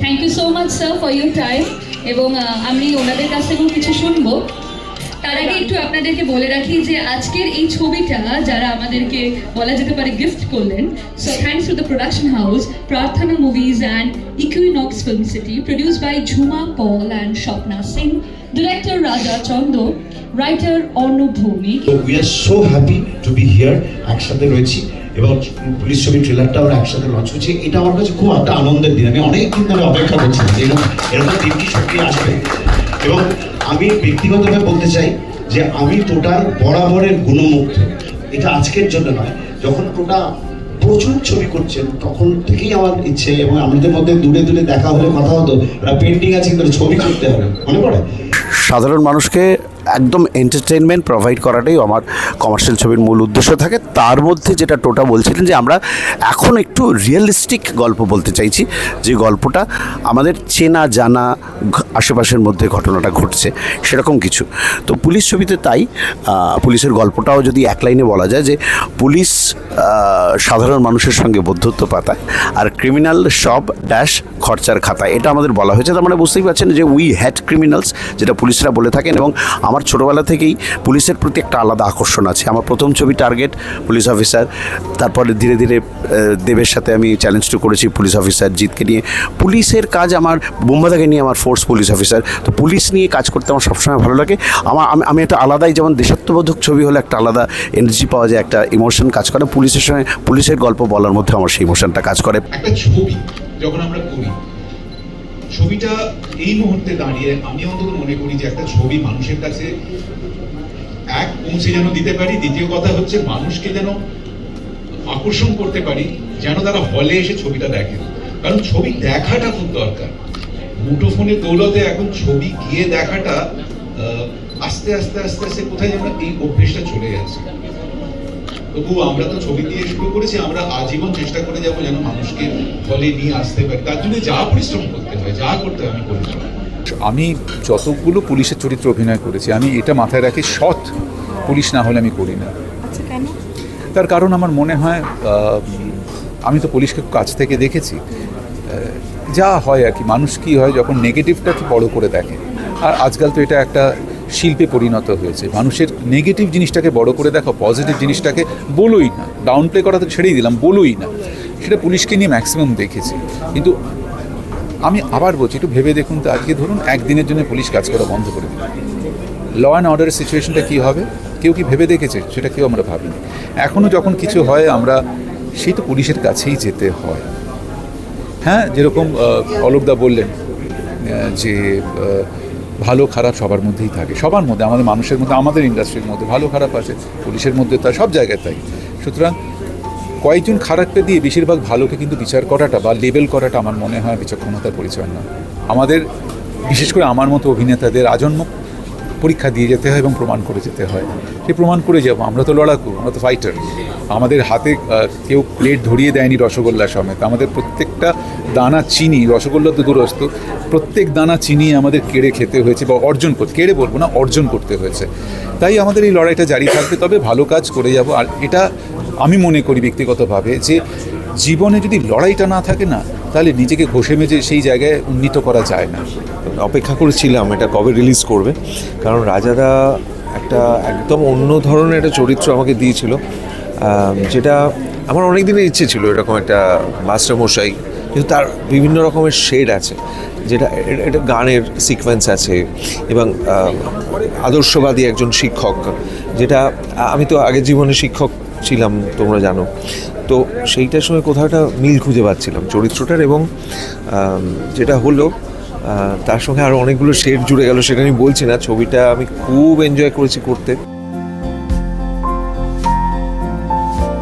Thank you so much sir for your time এবং আমি ওনাদের কাছ থেকেও কিছু শুনব। তার আগে একটু আপনাদেরকে বলে রাখি যে, আজকের এই ছবিটা যারা আমাদেরকে বলা যেতে পারে গিফট করলেন so thanks to the production house Prarthana movies and Equinox film city produce by Jhuma Paul and Swapna Singh director Raja Chanda writer তো we are so happy to be here একসাথে রয়েছি। এবং police ছবি ট্রেলারটা আমরা একসাথে launch করছি। এটা আমার কাছে খুব একটা আনন্দের দিন। আমি অনেক দিন ধরে অপেক্ষা করছি যে এরকম দিনটি সত্যি আসবে। এবং আমি ব্যক্তিগতভাবে বলতে চাই যে আমি টোটাল বরাবরের গুণমুগ্ধ। এটা আজকের জন্য নয়। যখন টোটা প্রচুর ছবি করছেন, তখন থেকেই আমার ইচ্ছে এবং আমাদের মধ্যে দূরে দূরে দেখা হলে কথা হতো, ওরা পেন্টিং আছে, কিন্তু ছবি করতে হবে। মনে পড়ে? সাধারণ মানুষকে একদম এন্টারটেনমেন্ট প্রোভাইড করাটাই আমার কমার্শিয়াল ছবির মূল উদ্দেশ্য থাকে। তার মধ্যে যেটা টোটা বলছিলেন যে, আমরা এখন একটু রিয়েলিস্টিক গল্প বলতে চাইছি। যে গল্পটা আমাদের চেনা, জানা আশেপাশের মধ্যে ঘটনাটা ঘটছে, সেরকম কিছু। তো পুলিশ ছবিতে তাই পুলিশের গল্পটাও যদি এক লাইনে বলা যায় যে, পুলিশ সাধারণ মানুষের সঙ্গে বন্ধুত্ব পাতায় আর ক্রিমিনাল সব ড্যাশ খরচার খাতায়। এটা আমাদের বলা হয়েছে, তার মানে বুঝতেই পারছেন যে উই হ্যাড ক্রিমিনালস যেটা পুলিশরা বলে থাকেন এবং আমার ছোটোবেলা থেকেই পুলিশের প্রতি একটা আলাদা আকর্ষণ আছে। আমার প্রথম ছবি টার্গেট পুলিশ অফিসার, তারপরে ধীরে ধীরে দেবের সাথে আমি চ্যালেঞ্জটা করেছি পুলিশ অফিসার জিতকে নিয়ে। পুলিশের কাজ আমার, বোম্বাদাকে নিয়ে আমার ফোর্স পুলিশ অফিসার। তো পুলিশ নিয়ে কাজ করতে আমার সবসময় ভালো লাগে। আমার, আমি আমি একটা আলাদাই যেমন দেশাত্মবোধক ছবি হলে একটা আলাদা এনার্জি পাওয়া যায়, একটা ইমোশন কাজ করে। পুলিশের সঙ্গে, পুলিশের গল্প বলার মধ্যে আমার সেই ইমোশনটা কাজ করে। একটা ছবি, যখন আমরা করি ছবিটা এই মুহূর্তে দাঁড়িয়ে আমি অন্তত মনে করি যে একটা ছবি মানুষের কাছে এক পৌঁছে যেন দিতে পারি। দ্বিতীয় কথা হচ্ছে মানুষকে যেন আকর্ষণ করতে পারি, যেন তারা হলে এসে ছবিটা দেখে। কারণ ছবি দেখাটা খুব দরকার। মুঠোফোনের দৌলতে এখন ছবি গিয়ে দেখাটা আস্তে আস্তে আস্তে আস্তে কোথায় যেন এই অভ্যেসটা চলে যাচ্ছে তবু আমরা তো ছবি দিয়ে শুরু করেছি আমরা আজীবন চেষ্টা করে যাব যেন মানুষকে ফলে নিয়ে আসতে পারি। তার জন্য যা পরিশ্রম করতে হয় যা করতে হয় আমি করে যাব। আমি যতগুলো পুলিশের চরিত্র অভিনয় করেছি আমি এটা মাথায় রাখি সৎ পুলিশ না হলে আমি করি না। আচ্ছা কেন? তার কারণ আমার মনে হয় আমি তো পুলিশকে কাছ থেকে দেখেছি। যা হয় আর কি মানুষ কি হয় যখন নেগেটিভটাকে বড় করে দেখে। আর আজকাল তো এটা একটা শিল্পে পরিণত হয়েছে। মানুষের নেগেটিভ জিনিসটাকে বড় করে দেখো পজিটিভ জিনিসটাকে বলোই না। ডাউন প্লে করা তো ছেড়েই দিলাম, বলোই না। সেটা পুলিশকে নিয়ে ম্যাক্সিমাম দেখেছি। কিন্তু আমি আবার বলছি, একটু ভেবে দেখুন তো আজকে ধরুন একদিনের জন্য পুলিশ কাজ করা বন্ধ করে দিল। ল অ্যান্ড অর্ডারের সিচুয়েশনটা কী হবে? কেউ কি ভেবে দেখেছে? সেটা কেউ আমরা ভাবিনি। এখনও যখন কিছু হয়, আমরা সেই তো পুলিশের কাছেই যেতে হয়। হ্যাঁ যেরকম অলোকদা বললেন যে ভালো, খারাপ সবার মধ্যেই থাকে। সবার মধ্যে, আমাদের মানুষের মধ্যে, আমাদের ইন্ডাস্ট্রির মধ্যে ভালো, খারাপ আছে, পুলিশের মধ্যে তার সব জায়গায় থাকে সুতরাং কয়েকজন খারাপকে দিয়ে বেশিরভাগ ভালোকে কিন্তু বিচার করাটা বা লেবেল করাটা আমার মনে হয় বিচক্ষণতার পরিচয় না আমাদের, বিশেষ করে আমার মতো অভিনেতাদের, আজন্ম পরীক্ষা দিয়ে যেতে হয় এবং প্রমাণ করে যেতে হয়। সে প্রমাণ করে যাব আমরা তো লড়াকু, আমরা তো ফাইটার আমাদের হাতে কেউ প্লেট ধরিয়ে দেয়নি রসগোল্লা সমেত। আমাদের প্রত্যেকটা দানা চিনি, রসগোল্লা তো দূরস্থ প্রত্যেক দানা চিনি আমাদের কেড়ে খেতে হয়েছে বা অর্জন করতে, কেড়ে বলব না, অর্জন করতে হয়েছে। তাই আমাদের এই লড়াইটা জারি থাকবে। তবে ভালো কাজ করে যাব। আর এটা আমি মনে করি ব্যক্তিগতভাবে যে, জীবনে যদি লড়াইটা না থাকে না তাহলে নিজেকে ঘষে মেজে সেই জায়গায় উন্নীত করা যায় না। অপেক্ষা করেছিলাম এটা কবে রিলিজ করবে। কারণ রাজারা একটা একদম অন্য ধরনের একটা চরিত্র আমাকে দিয়েছিল যেটা আমার অনেক দিনের ইচ্ছে ছিল এরকম একটা মাস্টারমশাই, কিন্তু তার বিভিন্ন রকমের শেড আছে। যেটা এটা গানের সিকোয়েন্স আছে এবং আদর্শবাদী একজন শিক্ষক, যেটা আমি তো আগের জীবনে শিক্ষক ছিলাম, তোমরা জানো। তো সেইটার সঙ্গে কোথাও একটা মিল খুঁজে পাচ্ছিলাম চরিত্রটার এবং যেটা হলো তার সঙ্গে আরও অনেকগুলো শেড জুড়ে গেল, সেটা আমি বলছি না। ছবিটা আমি খুব এনজয় করেছি করতে।